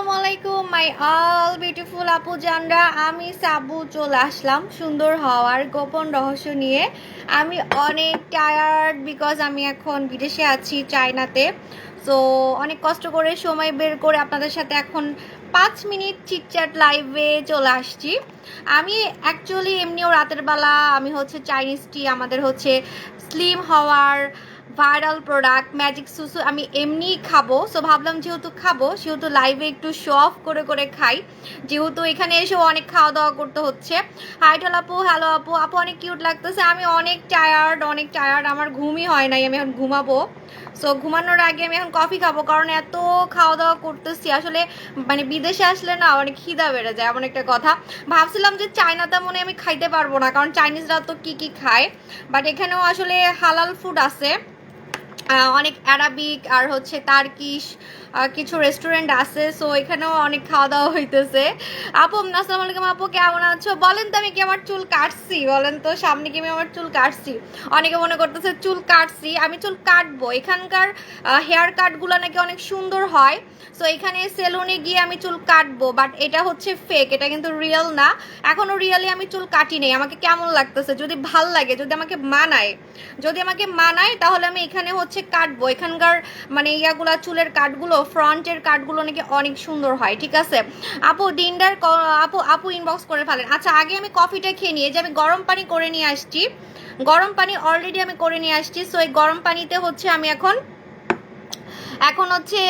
আসসালামু আলাইকুম my all beautiful আপু জানরা। আমি সাবু চলে আসলাম সুন্দর হওয়ার গোপন রহস্য নিয়ে। আমি অনেক টায়ার্ড বিকজ আমি এখন বিদেশে আছি চায়নাতে। সো অনেক কষ্ট করে সময় বের করে আপনাদের সাথে এখন পাঁচ মিনিট চিটচ্যাট লাইভে চলে আসছি। আমি অ্যাকচুয়ালি এমনিও রাতের বেলা আমি হচ্ছে চাইনিজ টি আমাদের হচ্ছে স্লিম হওয়ার ভাইরাল প্রোডাক্ট ম্যাজিক সুসু আমি এমনিই খাব। সো ভাবলাম যেহেতু খাব, সেহেতু লাইভে একটু শো অফ করে করে খাই। যেহেতু এখানে এসে অনেক খাওয়া দাওয়া করতে হচ্ছে। হাইটল আপু হ্যালো আপু আপু অনেক কিউট লাগতেছে। আমি অনেক টায়ার্ড অনেক টায়ার্ড আমার ঘুমই হয় নাই, আমি এখন ঘুমাবো। সো ঘুমানোর আগে আমি এখন কফি খাব, কারণ এত খাওয়া দাওয়া করতেছি। আসলে মানে বিদেশে আসলে না অনেক খিদা বেড়ে যায়, এমন একটা কথা। ভাবছিলাম যে চায়নাতে মনে আমি খাইতে পারব না, কারণ চাইনিজরা তো কি কি খায়। বাট এখানেও আসলে হালাল ফুড আছে। অনেক অ্যারাবিক আর হচ্ছে তার্কিশ কিছু রেস্টুরেন্ট আছে সো এখানেও অনেক খাওয়া দাওয়া হইতেছে। আপু, আসসালামু আলাইকুম আপু, কেমন আছো? বলেন তো আমি কি আমার চুল কাটছি? বলেন তো সামনে কি আমি আমার চুল কাটছি? অনেকে মনে করতেছে চুল কাটছি, আমি চুল কাটবো। এখানকার হেয়ার কাটগুলো নাকি অনেক সুন্দর হয়। সো এখানে সেলুনে গিয়ে আমি চুল কাটবো বাট এটা হচ্ছে ফেক এটা কিন্তু রিয়েল না। এখনও রিয়েলি আমি চুল কাটি নেই। আমাকে কেমন লাগতেছে? যদি ভালো লাগে, যদি আমাকে মানায়, যদি আমাকে মানায়, তাহলে আমি এখানে হচ্ছে কাটবো। এখানকার মানে ইয়াগুলা চুলের কাটগুলো ফ্রন্টের কার্ডগুলো নাকি অনেক সুন্দর হয়, ঠিক আছে? আপু ক- আপু আপু ইনবক্স করে ফেলেন। আচ্ছা আগে আমি কফিটা খেয়ে নিয়ে যে আমি গরম পানি করে নিয়ে আসছি। গরম পানি অলরেডি আমি করে নিয়ে আসছি সো এই গরম পানিতে হচ্ছে আমি এখন এখন হচ্ছে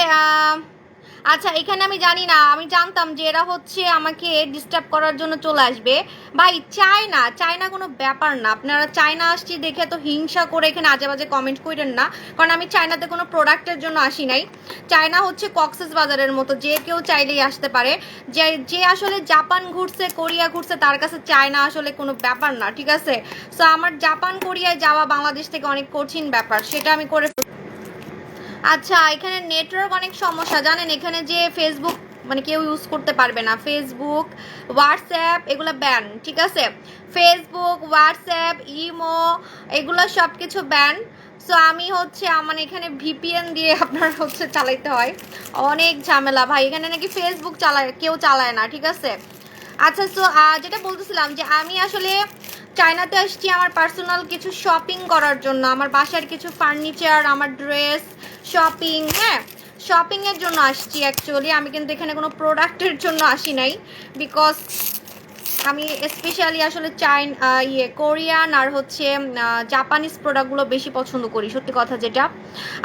আচ্ছা এখানে আমি জানি না, আমি জানতাম যে এরা হচ্ছে আমাকে ডিস্টার্ব করার জন্য চলে আসবে। ভাই, চায়না চায়না কোনো ব্যাপার না। আপনারা চায়না আসছি দেখে তো হিংসা করে এখানে আজে বাজে কমেন্ট করেন না, কারণ আমি চায়নাতে কোনো প্রোডাক্টের জন্য আসি নাই। চায়না হচ্ছে কক্সেস বাজারের মতো, যে কেউ চাইলেই আসতে পারে। যে যে আসলে জাপান ঘুরছে, কোরিয়া ঘুরছে, তার কাছে চায়না আসলে কোনো ব্যাপার না, ঠিক আছে? সো আমার জাপান কোরিয়ায় যাওয়া বাংলাদেশ থেকে অনেক কঠিন ব্যাপার, সেটা আমি করে আচ্ছা এখানে নেটওয়ার্ক অনেক সমস্যা। জানেন, এখানে যে ফেসবুক মানে কেউ ইউজ করতে পারবে না। ফেসবুক হোয়াটসঅ্যাপ এগুলো ব্যান ঠিক আছে? ফেসবুক হোয়াটসঅ্যাপ ইমো এগুলো সব কিছু ব্যান সো আমি হচ্ছে আমার এখানে ভিপিএন দিয়ে আপনার হচ্ছে চালাইতে হয়। অনেক ঝামেলা। ভাই, এখানে নাকি ফেসবুক চালায়, কেউ চালায় না, ঠিক আছে? আচ্ছা সো যেটা বলতেছিলাম যে, আমি আসলে চায়নাতে আসছি আমার পার্সোনাল কিছু শপিং করার জন্য। আমার বাসার কিছু ফার্নিচার আমার ড্রেস শপিং হ্যাঁ শপিং এর জন্য আসছি অ্যাকচুয়ালি আমি কিন্তু এখানে কোনো প্রোডাক্টের জন্য আসি নাই বিকজ আমি স্পেশালি আসলে চাইন ইয়ে কোরিয়ান আর হচ্ছে জাপানিজ প্রোডাক্টগুলো বেশি পছন্দ করি, সত্যি কথা যেটা।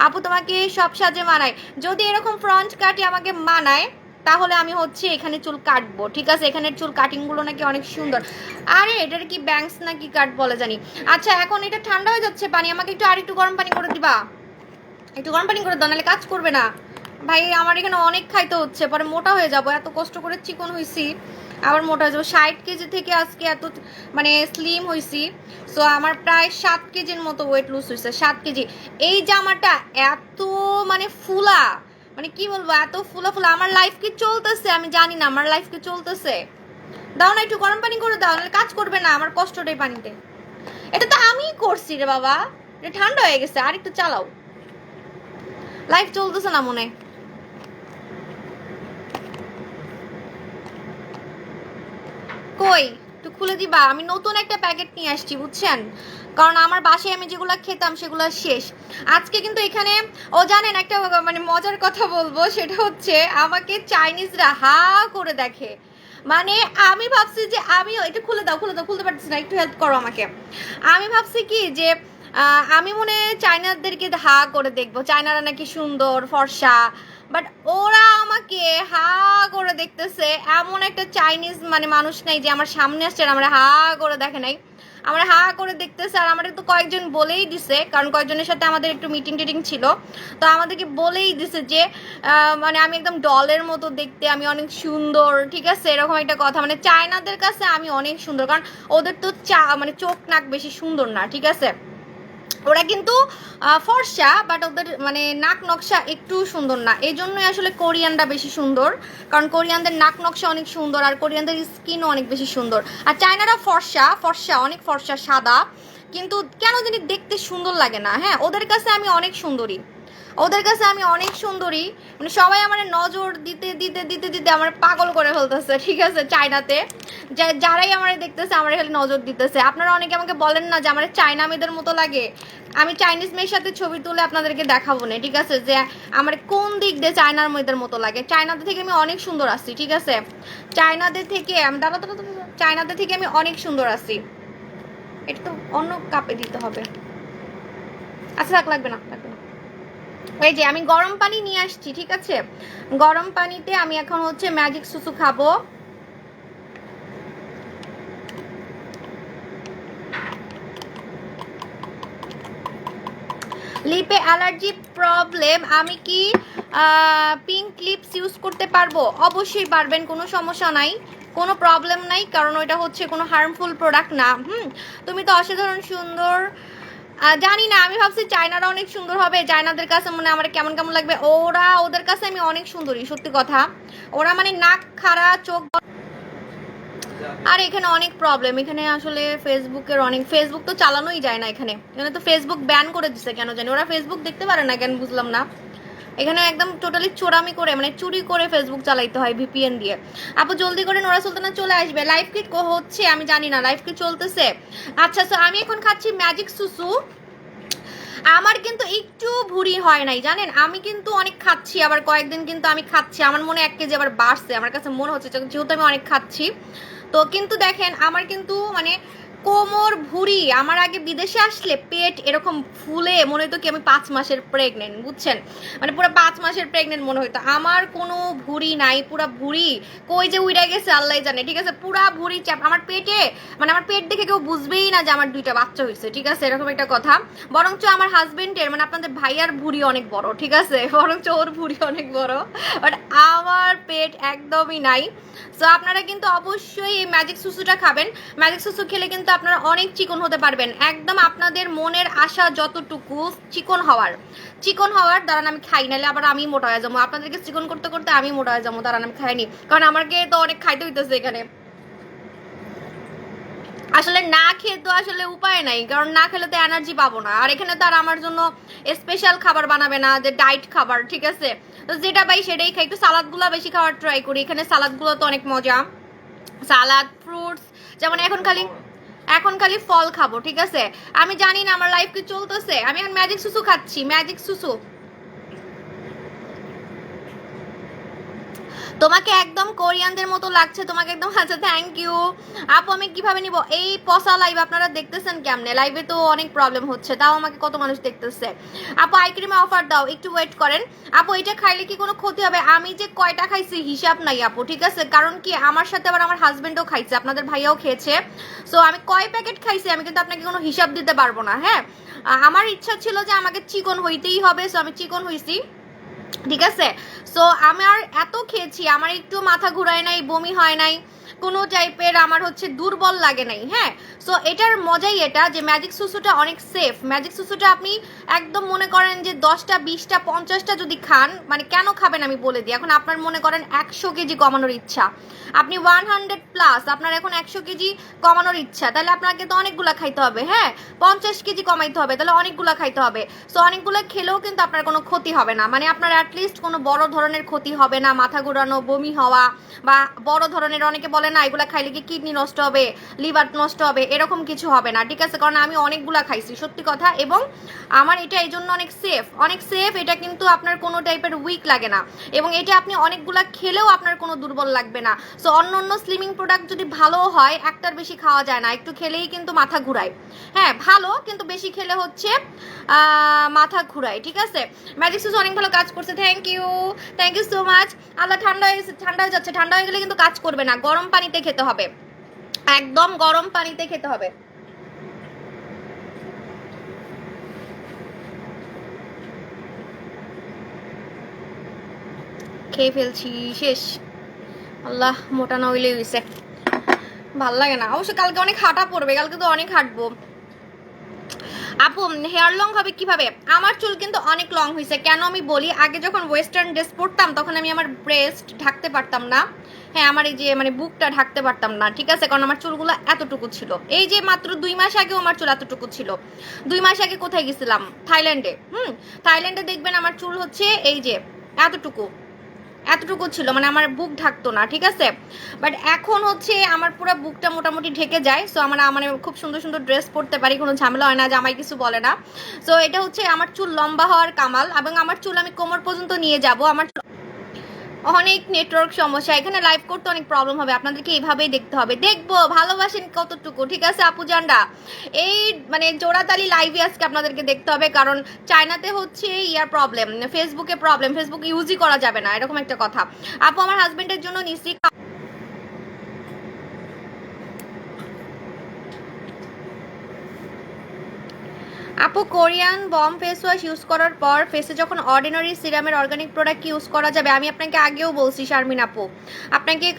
আপু তোমাকে সব সাজে মানায়। যদি এরকম ফ্রন্ট কাটি আমাকে মানায়, তাহলে আমি হচ্ছে এখানে চুল কাটবো, ঠিক আছে? এখানের চুল কাটিংগুলো নাকি অনেক সুন্দর। আরে, এটার কি ব্যাংকস নাকি কাট বলে জানি। আচ্ছা এখন এটা ঠান্ডা হয়ে যাচ্ছে, পানি, আমাকে একটু আর একটু গরম পানি করে দিবা? একটু গরম পানি করে দাও, নাহলে কাজ করবে না। ভাই, আমার এখানে অনেক খাইতে হচ্ছে, পরে মোটা হয়ে যাব, এত কষ্ট করে চিকন হয়েছি আবার মোটা হয়ে যাব। ষাট কেজি থেকে আজকে এত মানে স্লিম হয়েছি সো আমার প্রায় সাত কেজির মতো ওয়েট লুজ হয়েছে সাত কেজি। এই জামাটা এত মানে ফুলা মানে কি বলব, এত ফুলা ফুলা, আমার লাইফ কি চলতেছে আমি জানি না, আমার লাইফ কি চলতেছে। দাও না একটু গরম পানি করে দাও, নাহলে কাজ করবে না আমার কষ্টটাই পানিতে। এটা তো আমিই করছি রে বাবা, এটা ঠান্ডা হয়ে গেছে আর একটু চালাও। লাইফ চলতেছে না মনে। কই একটু খুলে দিবা? আমি নতুন একটা প্যাকেট নিয়ে আসছি, বুঝছেন? কারণ আমার বাসায় আমি যেগুলো খেতাম, সেগুলো শেষ। আজকে কিন্তু এখানে, ও জানেন একটা মানে মজার কথা বলব, সেটা হচ্ছে আমাকে চাইনিজরা হা করে দেখে। মানে আমি ভাবছি যে আমি এটা খুলে দাও খুলে দাও, খুলতে পারছি না, একটু হেল্প করো আমাকে। আমি ভাবছি কি যে আমি মনে চায়নাদেরকে হা করে দেখব। চায়নারা নাকি সুন্দর, ফর্সা বাট ওরা আমাকে হা করে দেখতেছে। এমন একটা চাইনিজ মানে মানুষ নাই যে আমার সামনে আসছে আমরা হা করে দেখে নাই। আমরা হা করে দেখতেছে আর আমাদের তো কয়েকজন বলেই দিছে, কারণ কয়েকজনের সাথে আমাদের একটু মিটিং টিটিং ছিল। তো আমাদেরকে বলেই দিছে যে মানে আমি একদম ডলের মতো দেখতে, আমি অনেক সুন্দর, ঠিক আছে? এরকম একটা কথা। মানে চায়নাদের কাছে আমি অনেক সুন্দর, কারণ ওদের তো চা মানে চোখ, নাক বেশি সুন্দর না, ঠিক আছে? ওরা কিন্তু ফর্সা বাট ওদের মানে নাক নকশা একটু সুন্দর না। এই জন্যই আসলে কোরিয়ানরা বেশি সুন্দর। কারণ কোরিয়ানদের নাক নকশা অনেক সুন্দর আর কোরিয়ানদের স্কিনও অনেক বেশি সুন্দর। আর চায়নারা ফর্সা ফর্সা, অনেক ফর্সা, সাদা। কিন্তু কেন জানি দেখতে সুন্দর লাগে না। হ্যাঁ ওদের কাছে আমি অনেক সুন্দরী। ওদের কাছে আমি অনেক সুন্দরী। মানে সবাই আমার নজর দিতে দিতে দিতে দিতে আমার পাগল করে ফেলতেছে, ঠিক আছে, চায়নাতে। যারাই আমার দেখতেছে, আমার খালি নজর দিতেছে। আপনারা অনেকে আমাকে বলেন না যে আমার চায়না মেয়েদের মতো লাগে। আমি চাইনিজ মেয়ের সাথে ছবি তুলে আপনাদেরকে দেখাবো না, ঠিক আছে? যে আমার কোন দিক দিয়ে চায়নার মেয়েদের মতো লাগে। চায়নাতে থেকে আমি অনেক সুন্দর আসছি ঠিক আছে? চায়নাতে থেকে আমি দাঁড়া। চায়নাতে থেকে আমি অনেক সুন্দর আসছি এটা তো অন্য কাপে দিতে হবে। আচ্ছা থাক, লাগবে না লাগবে না। এই যে, আমি গরম পানি নিয়ে আসছি, ঠিক আছে? গরম পানিতে আমি এখন হচ্ছে ম্যাজিক সুসু খাব। লিপে অ্যালার্জি প্রবলেম, আমি কি পিঙ্ক লিপস ইউজ করতে পারব? অবশ্যই পারবেন, কোনো সমস্যা নাই। কোনো প্রবলেম নাই, কারণ ওইটা হচ্ছে কোনো হার্মফুল প্রোডাক্ট না, হুম? তুমি তো অসাধারণ সুন্দর জানি না, আমি ভাবছি চায়নারা অনেক সুন্দর হবে, চায়নাদের কাছে মনে আমার কেমন কেমন লাগবে। ওরা, ওদের কাছে আমি অনেক সুন্দরী, সত্যি কথা। ওরা মানে নাক খাড়া, চোখ আর এখানে অনেক প্রবলেম এখানে আসলে ফেসবুকের অনেক ফেসবুক তো চালানোই যায় না এখানে। এখানে তো ফেসবুক ব্যান করে দিছে, কেন জানি? ওরা ফেসবুক দেখতে পারে না কেন, বুঝলাম না। এখানে একদম টোটালি চোরামি করে মানে চুরি করে ফেসবুক চালাইতে হয় ভিপিএন দিয়ে। আপু, জলদি করে নোরা সুলতানা চলে আসবে। লাইভ কিট হচ্ছে, আমি জানি না লাইভ কিট চলতেছে। আচ্ছা তো আমি এখন খাচ্ছি ম্যাজিক সুসু আমার কিন্তু একটু ভুড়ি হয় নাই, জানেন? আমি কিন্তু অনেক খাচ্ছি, আবার কয়েকদিন কিন্তু আমি খাচ্ছি। আমার মনে এক কেজি আবার বাড়ছে। আমার কাছে মনে হচ্ছে, যেহেতু আমি অনেক খাচ্ছি। তো কিন্তু দেখেন, আমার কিন্তু মানে কোমর ভুড়ি, আমার আগে বিদেশে আসলে পেট এরকম ফুলে মনে হতো কি আমি পাঁচ মাসের প্রেগনেন্ট বুঝছেন? মানে পুরো পাঁচ মাসের প্রেগনেন্ট মনে হতো আমার কোনো ভুড়ি নাই, পুরা ভুড়ি কই যে উইরা গেছে আল্লাহ জানে, ঠিক আছে? পুরা ভুড়ি চাপ আমার পেটে মানে আমার পেট দেখে কেউ বুঝবেই না যে আমার দুইটা বাচ্চা হয়েছে ঠিক আছে? এরকম একটা কথা। বরঞ্চ আমার হাজবেন্ডের মানে আপনাদের ভাইয়ার ভুড়ি অনেক বড়, ঠিক আছে? বরঞ্চ ওর ভুড়ি অনেক বড়। বাট আমার পেট একদমই নাই। সো আপনারা কিন্তু অবশ্যই এই ম্যাজিক সুসুটা খাবেন। ম্যাজিক সুসু খেলে কিন্তু আপনারা অনেক চিকন হতে পারবেন। একদম আপনাদের মনের আশা যতটুকু চিকন হওয়ার। চিকন হওয়ার, দাঁড়ান আমি খাই, নাহলে আবার আমি মোটা হয়ে যাব। আপনাদেরকে চিকন করতে করতে আমি মোটা হয়ে যাব। দাঁড়ান, আমি খাইনি। কারণ আমাকে তো অনেক খাইতে হইতেছে এখানে। আসলে না খেয়ে তো আসলে উপায় নাই। কারণ না খেলে তো এনার্জি পাবো না। আর এখানে তো আর আমার জন্য স্পেশাল খাবার বানাবে না, যে ডাইট খাবার, ঠিক আছে? তো যেটা পাই সেটাই খাই। একটু সালাদগুলো বেশি খাওয়ার ট্রাই করি। এখানে সালাদগুলো তো অনেক মজা। সালাদ ফ্রুটস যেমন এখন খালি এখন খালি ফল খাব, ঠিক আছে? আমি জানি না আমার লাইফ কি চলতেছে। আমি এখন ম্যাজিক সুসু খাচ্ছি ম্যাজিক সুসু তোমাকে একদম কোরিয়ানদের মতো লাগছে, তোমাকে একদম আচ্ছা থ্যাংক ইউ আপু, আমি কীভাবে নিব? এই পসা লাইভ আপনারা দেখতেছেন কেমনে? লাইভে তো অনেক প্রবলেম হচ্ছে, তাও আমাকে কত মানুষ দেখতেছে। আপু আইক্রিমে অফার দাও, একটু ওয়েট করেন। আপু, এটা খাইলে কি কোনো ক্ষতি হবে? আমি যে কয়টা খাইছি, হিসাব নাই আপু, ঠিক আছে? কারণ কি, আমার সাথে আবার আমার হাজবেন্ডও খাইছে, আপনাদের ভাইয়াও খেয়েছে। সো আমি কয় প্যাকেট খাইছি, আমি কিন্তু আপনাকে কোনো হিসাব দিতে পারব না হ্যাঁ? আমার ইচ্ছা ছিল যে আমাকে চিকন হইতেই হবে সো আমি চিকন হইছি। ঠিক আছে? সো আমার এত খেয়েছি আমার একটু মাথা ঘুরায় নাই বমি হয় নাই। কোনো টাইপের আমার হচ্ছে দুর্বল লাগে নাই হ্যাঁ? সো এটার মজাই এটা যে ম্যাজিক সুসুটা অনেক সেফ ম্যাজিক সুসুটা আপনি একদম মনে করেন যে দশটা, বিশটা, পঞ্চাশটা যদি খান মানে কেন খাবেন আমি বলে দিই। এখন আপনার মনে করেন একশো কেজি কমানোর ইচ্ছা। আপনি ওয়ান হান্ড্রেড প্লাস আপনার এখন একশো কেজি কমানোর ইচ্ছা। তাহলে আপনাকে তো অনেকগুলা খাইতে হবে হ্যাঁ? পঞ্চাশ কেজি কমাইতে হবে, তাহলে অনেকগুলা খাইতে হবে। সো অনেকগুলো খেলেও কিন্তু আপনার কোনো ক্ষতি হবে না। মানে আপনার অ্যাটলিস্ট কোনো বড় ধরনের ক্ষতি হবে না, মাথা ঘোরানো, বমি হওয়া বা বড় ধরনের অনেকে বলে না, এগুলা খাইলে কি কিডনি নষ্ট হবে, লিভার নষ্ট হবে, এরকম কিছু হবে না, ঠিক আছে? কারণ আমি অনেকগুলা খাইছি, সত্যি কথা। এবং আমার এটা এই জন্য অনেক সেফ অনেক সেফ এটা কিন্তু আপনার কোনো টাইপের উইক লাগে না। এবং এটা আপনি অনেকগুলা খেলেও আপনার কোনো দুর্বল লাগবে না। সো অন্য অন্য স্লিমিং প্রোডাক্ট যদি ভালো হয়, একটার বেশি খাওয়া যায় না। একটু খেলেই কিন্তু মাথা ঘুরায়। হ্যাঁ ভালো, কিন্তু বেশি খেলে হচ্ছে মাথা ঘুরায়, ঠিক আছে? ম্যাজিক সুস অনেক ভালো কাজ করছে। Thank you thank you so much Allah ঠান্ডা হয়ে ঠান্ডা হয়ে যাচ্ছে। ঠান্ডা হয়ে গেলে কিন্তু কাজ করবে না। গরম পানিতে খেতে হবে। একদম গরম পানিতে খেতে হবে। খেয়ে ফেলছি, শেষ। আল্লাহ, মোটা না হইলে হইছে। ভালো লাগে না। অবশ্য কালকে অনেক হাঁটা পড়বে, কালকে তো অনেক হাঁটবো। আপু হেয়ার লং হবে কীভাবে? আমার চুল কিন্তু অনেক লং হয়েছে কেন আমি বলি, আগে যখন ওয়েস্টার্ন ড্রেস পরতাম, তখন আমি আমার ব্রেস্ট ঢাকতে পারতাম না। হ্যাঁ আমার এই যে মানে বুকটা ঢাকতে পারতাম না, ঠিক আছে? কারণ আমার চুলগুলো এতটুকু ছিল। এই যে মাত্র দুই মাস আগেও আমার চুল এতটুকু ছিল। দুই মাস আগে কোথায় গেছিলাম? থাইল্যান্ডে। হুম? থাইল্যান্ডে দেখবেন আমার চুল হচ্ছে এই যে, এতটুকু। এতটুকু ছিল মানে আমার বুক ঢাকতো না, ঠিক আছে? বাট এখন হচ্ছে আমার পুরো বুকটা মোটামুটি ঢেকে যায়। সো আমার মানে খুব সুন্দর সুন্দর ড্রেস পরতে পারি, কোনো ঝামেলা হয় না, জামাই কিছু বলে না। সো এটা হচ্ছে আমার চুল লম্বা হওয়ার কামাল, এবং আমার চুল আমি কোমর পর্যন্ত নিয়ে যাব। আমার অনেক নেটওয়ার্ক সমস্যা, এখানে লাইভ করতে অনেক প্রবলেম হবে, আপনাদেরকে এইভাবেই দেখতে হবে। দেখব, ভালোবাসেন কতটুকু, ঠিক আছে, আপু জানরা এই মানে জোড়াতালি লাইভে আজকে আপনাদেরকে দেখতে হবে, কারণ চায়নাতে হচ্ছে ইয়ার প্রবলেম ফেসবুকে প্রবলেম ফেসবুক ইউজই করা যাবে না, এরকম একটা কথা। আপু, আমার হাজবেন্ডের জন্য নিশ্চয়ই আপু, Korean balm face wash use করার পর ফেসে যখন অর্ডিনারি সিরামের অর্গানিক প্রোডাক্ট ইউজ করা যাবে, আমি আপনাকে আগেও বলছি, শারমিন আপু আপনাকে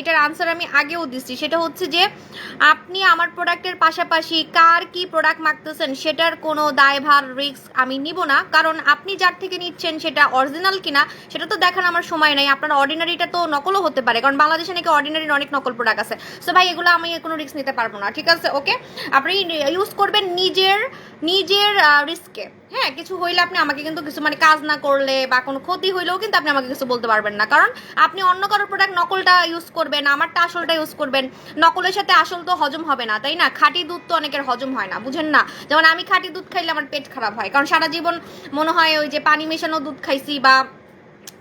এটার আনসার আমি আগেও দিচ্ছি। সেটা হচ্ছে যে, আপনি আমার প্রোডাক্টের পাশাপাশি কার কি প্রোডাক্ট মাখতেছেন, সেটার কোনো দায়ভার রিস্ক আমি নিব না। কারণ আপনি যার থেকে নিচ্ছেন সেটা অরিজিনাল কিনা, সেটা তো দেখার আমার সময় নাই। আপনার অর্ডিনারিটা তো নকলও হতে পারে, কারণ বাংলাদেশে নাকি অর্ডিনারির অনেক নকল প্রোডাক্ট আছে। সো ভাই, এগুলো আমি কোনো রিস্ক নিতে পারব না, ঠিক আছে? ওকে আপনি ইউজ করবেন নিজের নিজের রিস্কে হ্যাঁ কিছু হইলে আপনি আমাকে কিন্তু কিছু মানে কাজ না করলে বা কোনো ক্ষতি হইলেও কিন্তু আপনি আমাকে কিছু বলতে পারবেন না। কারণ আপনি অন্য কারোর প্রোডাক্ট নকলটা ইউজ করবেন, আমারটা আসলটা ইউজ করবেন, নকলের সাথে আসল তো হজম হবে না, তাই না? খাঁটি দুধ তো অনেকের হজম হয় না, বুঝেন না? যেমন আমি খাঁটি দুধ খাইলে আমার পেট খারাপ হয়, কারণ সারা জীবন মনে হয় ওই যে পানি মেশানো দুধ খাইছি বা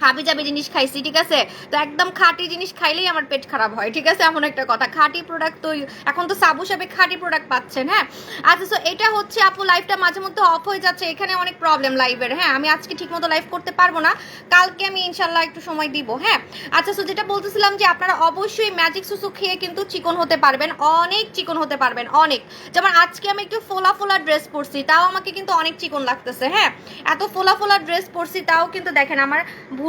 হাবি জাবি জিনিস খাইছি, ঠিক আছে? তো একদম খাঁটি জিনিস খাইলেই আমার পেট খারাপ হয়, ঠিক আছে? এমন একটা কথা। খাঁটি প্রোডাক্ট তো এখন তো সাবু সাবে খাঁটি প্রোডাক্ট পাচ্ছেন হ্যাঁ? আচ্ছা সো এটা হচ্ছে আপু লাইফটা মাঝে মধ্যে অফ হয়ে যাচ্ছে, এখানে অনেক প্রবলেম লাইভের হ্যাঁ? আমি আজকে ঠিক মতো লাইভ করতে পারব না। কালকে আমি ইনশাল্লাহ একটু সময় দিব হ্যাঁ? আচ্ছা সো যেটা বলতেছিলাম যে আপনারা অবশ্যই ম্যাজিক সুসু খেয়ে কিন্তু চিকন হতে পারবেন, অনেক চিকন হতে পারবেন, অনেক। যেমন আজকে আমি একটু ফোলা ফোলা ড্রেস পরছি, তাও আমাকে কিন্তু অনেক চিকন লাগতেছে হ্যাঁ? এত ফোলা ফোলা ড্রেস পরছি, তাও কিন্তু দেখেন আমার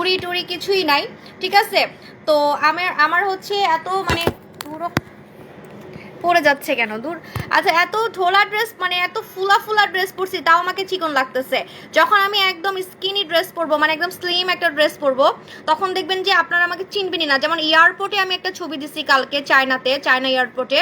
ভুড়ি টুড়ি কিছুই নাই ঠিক আছে? তো আমার আমার হচ্ছে এত মানে পুরো পড়ে যাচ্ছে কেন? দূর। আচ্ছা এত ঢোলা ড্রেস মানে এত ফুলা ফুলা ড্রেস পরছি, তাও আমাকে চিকন লাগতেছে। যখন আমি একদম স্কিনি ড্রেস পরবো মানে একদম স্লিম একটা ড্রেস পরবো, তখন দেখবেন যে আপনারা আমাকে চিনবেনই না। যেমন এয়ারপোর্টে আমি একটা ছবি দিছি কালকে চায়নাতে, চায়না এয়ারপোর্টে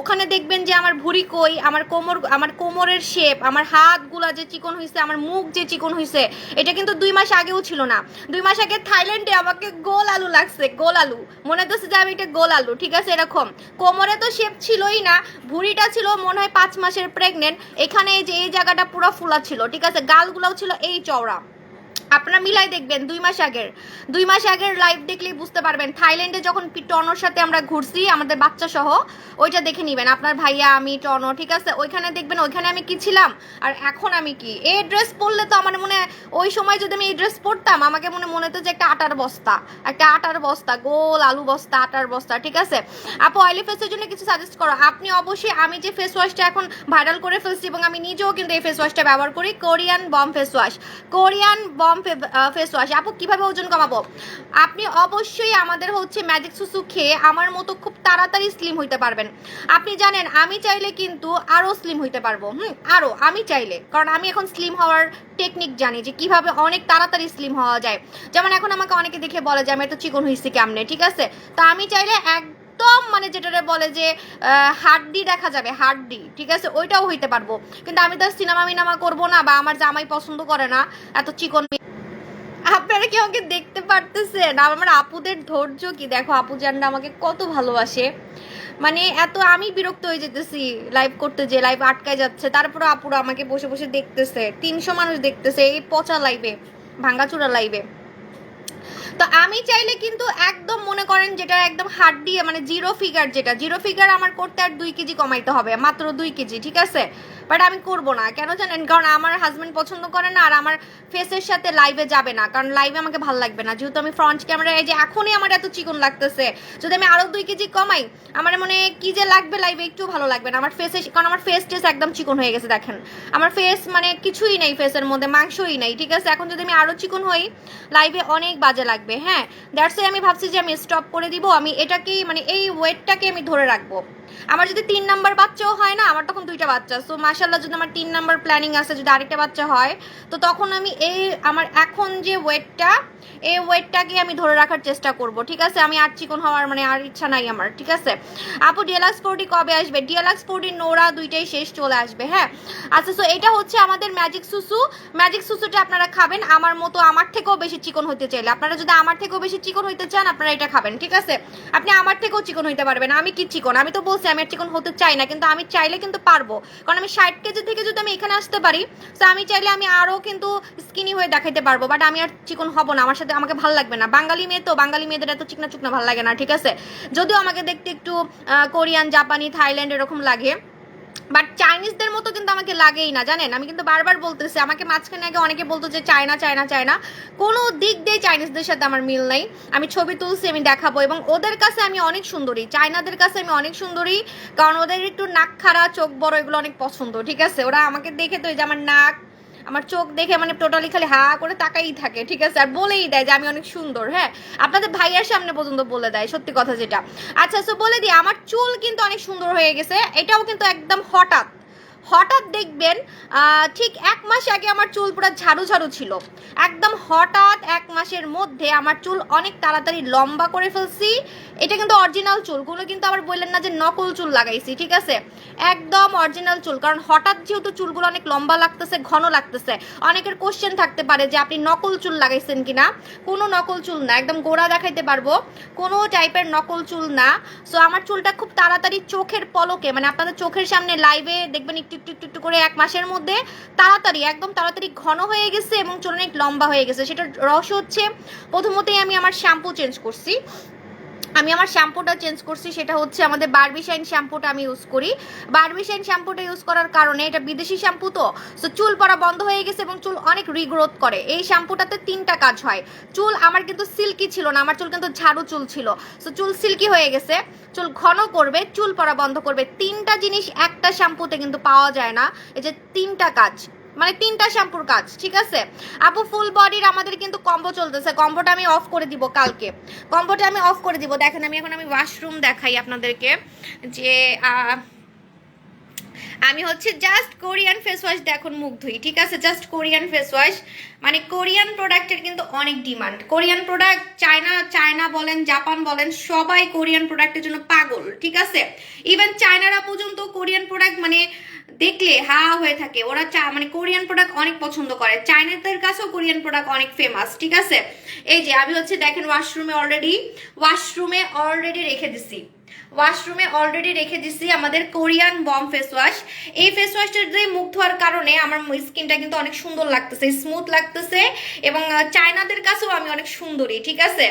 ওখানে দেখবেন যে আমার ভুঁড়ি কই, আমার কোমর, আমার কোমরের শেপ আমার হাতগুলা যে চিকন হয়েছে আমার মুখ যে চিকন হয়েছে এটা কিন্তু দুই মাস আগেও ছিল না। দুই মাস আগে থাইল্যান্ডে আমাকে গোল আলু লাগছে, গোল আলু। মনে হচ্ছে যে আমি এটা গোল আলু, ঠিক আছে, এরকম। কোমরে তো শেপ ছিলই না। ভুঁড়িটা ছিল মনে হয় পাঁচ মাসের প্রেগনেন্ট এখানে যে, এই জায়গাটা পুরো ফুলা ছিল, ঠিক আছে? গালগুলোও ছিল এই চওড়া। আপনারা মিলাই দেখবেন দুই মাস আগের। দুই মাস আগের লাইভ দেখলেই বুঝতে পারবেন। থাইল্যান্ডে যখন টনর সাথে আমরা ঘুরছি, আমাদের বাচ্চা সহ, ওইটা দেখে নিবেন। আপনার ভাইয়া, আমি টনো ঠিক আছে? ওইখানে দেখবেন, ওইখানে আমি কি ছিলাম? আর এখন আমি কি? এই ড্রেস পরলে তো আমার মনে, ওই সময় যদি আমি এই ড্রেস পরতাম, আমাকে মনে মনে হতো যে একটা আটার বস্তা। একটা আটার বস্তা, গোল আলু বস্তা, আটার বস্তা, ঠিক আছে? আপু অয়েলি ফেসের জন্য কিছু সাজেস্ট করো। আপনি অবশ্যই, আমি যে ফেস ওয়াশটা এখন ভাইরাল করে ফেলছি এবং আমি নিজেও কিন্তু এই ফেস ওয়াশটা ব্যবহার করি Korean balm face wash Korean balm face wash আপু, কীভাবে ওজন কমাবো? আপনি অবশ্যই আমাদের হচ্ছে ম্যাজিক সুসু খেয়ে আমার মতো খুব তাড়াতাড়ি স্লিম হইতে পারবেন। আপনি জানেন, আমি চাইলে কিন্তু আরও স্লিম হইতে পারব। হুম আরও আমি চাইলে। কারণ আমি এখন স্লিম হওয়ার টেকনিক জানি যে কীভাবে অনেক তাড়াতাড়ি স্লিম হওয়া যায়। যেমন এখন আমাকে অনেকে দেখে বলে যে, আমি এত চিকন হয়েছি কেমনে? ঠিক আছে? তো আমি চাইলে এক একদম মানে যেটারে বলে যে হাড্ডি দেখা যাবে, হাড্ডি। ঠিক আছে? ওইটাও হইতে পারব। কিন্তু আমি তো সিনেমা মিনামা করব না বা আমার জামাই পছন্দ করে না, এত চিকন। আপনারা কি আমাকে দেখতে পারতেছেন? আমার আপুদের ধৈর্য কি? দেখো, আপু জানরা আমাকে কত ভালোবাসে। মানে এত আমি বিরক্ত হয়ে যেতেছি লাইভ করতে যে লাইভ আটকায় যাচ্ছে। তারপরে আপুরা আমাকে বসে বসে দেখতেছে। তিনশো মানুষ দেখতেছে এই পচা লাইভে ভাঙ্গাচুরা লাইভে তো আমি চাইলে কিন্তু একদম মনে করেন যেটা একদম হাত দিয়ে মানে জিরো ফিগার যেটা জিরো ফিগার আমার করতে আর দুই কেজি কমাইতে হবে, মাত্র দুই কেজি, ঠিক আছে? বাট আমি করব না, কেন জানেন? কারণ আমার হাজব্যান্ড পছন্দ করে না আর আমার ফেসের সাথে লাইভে যাবে না, কারণ লাইভে আমাকে ভালো লাগবে না। যেহেতু আমি ফ্রন্ট ক্যামেরায় এই যে এখনই আমার এত চিকন লাগতেছে, যদি আমি আরও দুই কেজি কমাই, আমার মনে কি যে লাগবে লাইভে একটু ভালো লাগবে না। আমার ফেসে কারণ আমার ফেস টেস একদম চিকন হয়ে গেছে, দেখেন। আমার ফেস মানে কিছুই নেই ফেসের মধ্যে, মাংসই নেই, ঠিক আছে? এখন যদি আমি আরও চিকন হই লাইভে অনেক বাজে লাগবে হ্যাঁ? দ্যাটস আমি ভাবছি যে আমি স্টপ করে দিব, আমি এটাকেই মানে এই ওয়েটটাকে আমি ধরে রাখব। আমার যদি তিন নাম্বার বাচ্চাও হয় না, আমার তখন দুইটা বাচ্চা। সো মাসাল্লাহ যদি আমার তিন নাম্বার প্ল্যানিং আছে, যদি আরেকটা বাচ্চা হয়, তো তখন আমি এই আমার এখন যে ওয়েটটা এই ওয়েটটাকে আমি ধরে রাখার চেষ্টা করব, ঠিক আছে? আমি আর চিকন হওয়ার মানে আর ইচ্ছা নাই আমার, ঠিক আছে? আপু ডিএলএক্স ফোরটি কবে আসবে? ডিএলএক্স ফোরটি নোরা দুইটাই শেষ চলে আসবে হ্যাঁ? আচ্ছা সো এটা হচ্ছে আমাদের ম্যাজিক সুসু ম্যাজিক সুসুটা আপনারা খাবেন, আমার মতো আমার থেকেও বেশি চিকন হতে চাইলে। আপনারা যদি আমার থেকেও বেশি চিকন হইতে চান, আপনারা এটা খাবেন, ঠিক আছে? আপনি আমার থেকেও চিকন হইতে পারবেন, আমি কি চিকন? আমি তো বলছি আমি আর চিকন হতে চাই না, কিন্তু আমি চাইলে কিন্তু পারব। কারণ আমি ষাট কেজি থেকে যদি আমি এখানে আসতে পারি তো আমি চাইলে আমি আরও কিন্তু স্কিনি হয়ে দেখাইতে পারব বাট আমি আর চিকন হব না, আমার সাথে আমাকে ভালো লাগবে না। বাঙালি মেয়ে তো, বাঙালি মেয়েদের এত চিকনা চুকনা ভালো লাগে না, ঠিক আছে? যদিও আমাকে দেখতে একটু কোরিয়ান, জাপানি, থাইল্যান্ড এরকম লাগে বাট চাইনিজদের মতো কিন্তু আমাকে লাগেই না, জানেন? আমি কিন্তু বারবার বলতেছি, আমাকে মাঝখানে আগে অনেকে বলতো যে চায়না চায়না চায়না কোনো দিক দিয়ে চাইনিজদের সাথে আমার মিল নেই। আমি ছবি তুলছি, আমি দেখাবো, এবং ওদের কাছে আমি অনেক সুন্দরী। চায়নাদের কাছে আমি অনেক সুন্দরী, কারণ ওদের একটু নাক খাড়া, চোখ বড়, এগুলো অনেক পছন্দ, ঠিক আছে? ওরা আমাকে দেখে তো এই যে আমার নাক আমার চোখ দেখে মানে টোটালি খালি হা করে তাকাই থাকে, ঠিক আছে? আর বলেই দেয় যে আমি অনেক সুন্দর হ্যাঁ? আপনাদের ভাইয়ার সামনে পর্যন্ত বলে দেয়, সত্যি কথা যেটা। আচ্ছা সো বলে দিই, আমার চুল কিন্তু অনেক সুন্দর হয়ে গেছে, এটাও কিন্তু একদম হঠাৎ। হঠাৎ দেখবেন ঠিক এক মাস আগে আমার চুল পুরো ঝাড়ু ঝাড়ু ছিল। একদম হঠাৎ এক মাসের মধ্যে আমার চুল অনেক তাড়াতাড়ি লম্বা করে ফেলছি। এটা কিন্তু অরিজিনাল চুল, কোনো কিন্তু আবার বললেন না যে নকল চুল লাগাইছি, ঠিক আছে? একদম অরিজিনাল চুল, কারণ হঠাৎ যেহেতু চুলগুলো অনেক লম্বা লাগতেছে, ঘন লাগতেছে, অনেকের কোশ্চেন থাকতে পারে যে আপনি নকল চুল লাগাইছেন কিনা? কোনো নকল চুল না, একদম গোড়া দেখাইতে পারব, কোনো টাইপের নকল চুল না। সো আমার চুলটা খুব তাড়াতাড়ি চোখের পলকে মানে আপনাদের চোখের সামনে লাইভে দেখবেন একটু একটু একটু করে এক মাসের মধ্যে তাড়াতাড়ি, একদম তাড়াতাড়ি ঘন হয়ে গেছে এবং চুল অনেক লম্বা হয়ে গেছে। সেটার রস হচ্ছে, প্রথমতেই আমি আমার শ্যাম্পু চেঞ্জ করছি। আমি আমার শ্যাম্পুটা চেঞ্জ করছি, সেটা হচ্ছে আমাদের বারবিশাইন শ্যাম্পুটা আমি ইউজ করি। বারবিশাইন শ্যাম্পুটা ইউজ করার কারণে এটা বিদেশি শ্যাম্পু তো সো চুল পড়া বন্ধ হয়ে গেছে এবং চুল অনেক রিগ্রোথ করে। এই শ্যাম্পুটাতে তিনটা কাজ হয়। চুল আমার কিন্তু সিল্কি ছিল না, আমার চুল কিন্তু ঝাড়ু চুল ছিল। সো চুল সিল্কি হয়ে গেছে, চুল ঘন করবে, চুল পড়া বন্ধ করবে। তিনটা জিনিস একটা শ্যাম্পুতে কিন্তু পাওয়া যায় না, এই যে তিনটা কাজ। মানে তিনটা শ্যাম্পুর কাজ, ঠিক আছে? আপু ফুল বডির আমাদের কিন্তু কম্বো চলতেছে। কম্বোটা আমি অফ করে দিব কালকে। কম্বোটা আমি অফ করে দিব। দেখেন, আমি এখন আমি ওয়াশরুম দেখাই আপনাদেরকে যে আমি হচ্ছে জাস্ট কোরিয়ান ফেস ওয়াশ দিয়ে এখন মুখ ধুই, ঠিক আছে? জাস্ট কোরিয়ান ফেস ওয়াশ মানে কোরিয়ান প্রোডাক্টের কিন্তু অনেক demand Korean product China China বলেন জাপান বলেন, সবাই কোরিয়ান প্রোডাক্টের জন্য পাগল, ঠিক আছে? ইভেন চায়নারা পর্যন্ত কোরিয়ান প্রোডাক্ট মানে দেখলে হা হয়ে থাকে। ওরা চা মানে কোরিয়ান প্রোডাক্ট অনেক পছন্দ করে। চাইনাদের কাছেও কোরিয়ান প্রোডাক্ট অনেক ফেমাস ঠিক আছে? এই যে, আমি হচ্ছে দেখেন ওয়াশরুমে অলরেডি ওয়াশরুমে অলরেডি রেখে দিছি। ওয়াশরুমে অলরেডি রেখে দিছি আমাদের কোরিয়ান বম ফেস ওয়াশ এই ফেস ওয়াশটা দিয়ে মুখ ধোয়ার কারণে আমার স্কিনটা কিন্তু অনেক সুন্দর লাগতেছে স্মুথ লাগতেছে এবং চায়নাদের কাছেও আমি অনেক সুন্দরী, ঠিক আছে?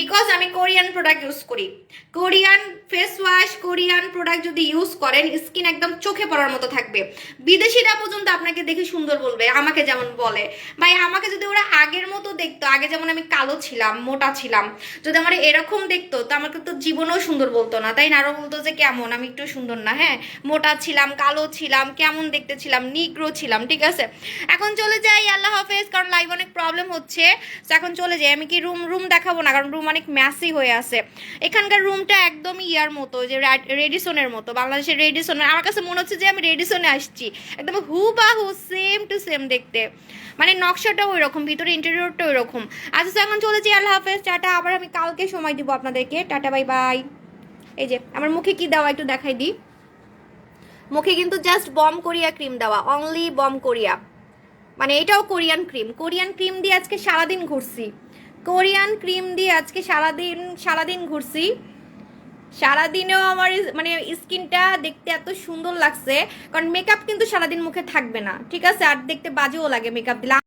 বিকজ আমি কোরিয়ান প্রোডাক্ট ইউজ করি। Korean face wash Korean product যদি ইউজ করেন স্কিন একদম চোখে পড়ার মতো থাকবে। বিদেশিরা পর্যন্ত আপনাকে দেখে সুন্দর বলবে, আমাকে যেমন বলে। ভাই, আমাকে যদি ওরা আগের মতো দেখতো, আগে যেমন আমি কালো ছিলাম, মোটা ছিলাম, যদি আমার এরকম দেখতো, তো আমাকে তো জীবনেও সুন্দর বলতো না। তাই না আরও বলতো যে কেমন? আমি একটু সুন্দর না হ্যাঁ? মোটা ছিলাম, কালো ছিলাম, কেমন দেখতে ছিলাম, নিগ্রো ছিলাম, ঠিক আছে? এখন চলে যাই, আল্লাহ হাফেজ, কারণ লাইভ অনেক প্রবলেম হচ্ছে। তো এখন চলে যাই। আমি কি রুম রুম দেখাবো না? কারণ রুম অনেক ম্যাসি হয়ে আছে। এখানকার রুমটা একদমই ইয়ার মতো, যে রেডিসনের মতো, বাংলাদেশের রেডিসনের আমার কাছে মনে হচ্ছে যে আমি রেডিসনে আসছি। একদম হু বা হু সেম টু সেম দেখতে। মানে নকশাটাও ওই রকম ভিতরে ইন্টেরিয়রটা ওই রকম আচ্ছা এখন চলে যাই, আল্লাহ হাফেজ। টাটা, আবার আমি কালকে সময় দিব আপনাদেরকে। টাটা বাই বাই এই যে, আমার মুখে কি দেওয়া একটু দেখাই দিই। মুখে কিন্তু জাস্ট বম কোরিয়া ক্রিম দেওয়া অনলি বম কোরিয়া মানে এটাও কোরিয়ান ক্রিম কোরিয়ান ক্রিম দিয়ে আজকে সারাদিন ঘুরছি। কোরিয়ান ক্রিম দিয়ে আজকে সারাদিন সারাদিন ঘুরছি। সারাদিনেও আমার মানে স্কিনটা দেখতে এত সুন্দর লাগছে, কারণ মেকআপ কিন্তু সারাদিন মুখে থাকবে না। ঠিক আছে? আর দেখতে বাজেও লাগে মেকআপ দিলে।